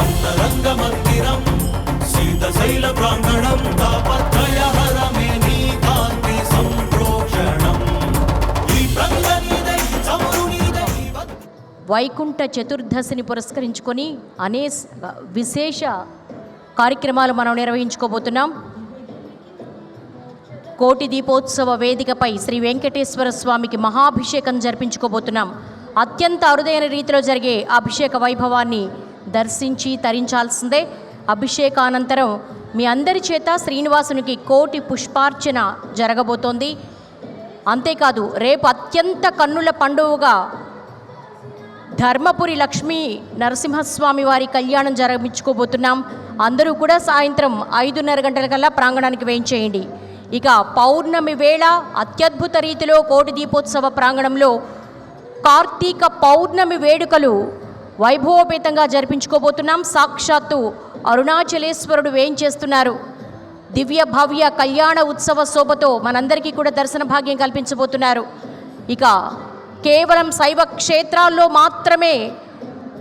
అంతరంగ మందిరం శీతశైల ప్రాంగణం తాపత్రయహరమే నీ కాంతి సంప్రోక్షణం. ఈ వైకుంఠ చతుర్దశిని పురస్కరించుకొని అనే విశేష కార్యక్రమాలు మనం నిర్వహించుకోబోతున్నాం. కోటి దీపోత్సవ వేదికపై శ్రీ వెంకటేశ్వర స్వామికి మహాభిషేకం జరిపించుకోబోతున్నాం. అత్యంత అరుదైన రీతిలో జరిగే అభిషేక వైభవాన్ని దర్శించి తరించాల్సిందే. అభిషేకానంతరం మీ అందరి చేత శ్రీనివాసునికి కోటి పుష్పార్చన జరగబోతోంది. అంతేకాదు రేపు అత్యంత కన్నుల పండుగగా ధర్మపురి లక్ష్మీ నరసింహస్వామి వారి కళ్యాణం జరగించుకోబోతున్నాం. అందరూ కూడా సాయంత్రం ఐదున్నర గంటల కల్లా ప్రాంగణానికి వేయించేయండి. ఇక పౌర్ణమి వేళ అత్యద్భుత రీతిలో కోటి దీపోత్సవ ప్రాంగణంలో కార్తీక పౌర్ణమి వేడుకలు వైభవోపేతంగా జరిపించుకోబోతున్నాం. సాక్షాత్తు అరుణాచలేశ్వరుడు వేయించేస్తున్నారు దివ్య భవ్య కళ్యాణ ఉత్సవ శోభతో మనందరికీ కూడా దర్శన భాగ్యం కల్పించబోతున్నారు. ఇక కేవలం శైవ క్షేత్రాల్లో మాత్రమే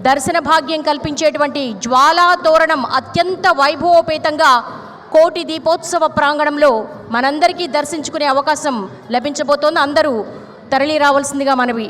దర్శన భాగ్యం కల్పించేటువంటి జ్వాలా తోరణం అత్యంత వైభవోపేతంగా కోటి దీపోత్సవ ప్రాంగణంలో మనందరికీ దర్శించుకునే అవకాశం లభించబోతోంది. అందరూ తరలి రావాల్సిందిగా మనవి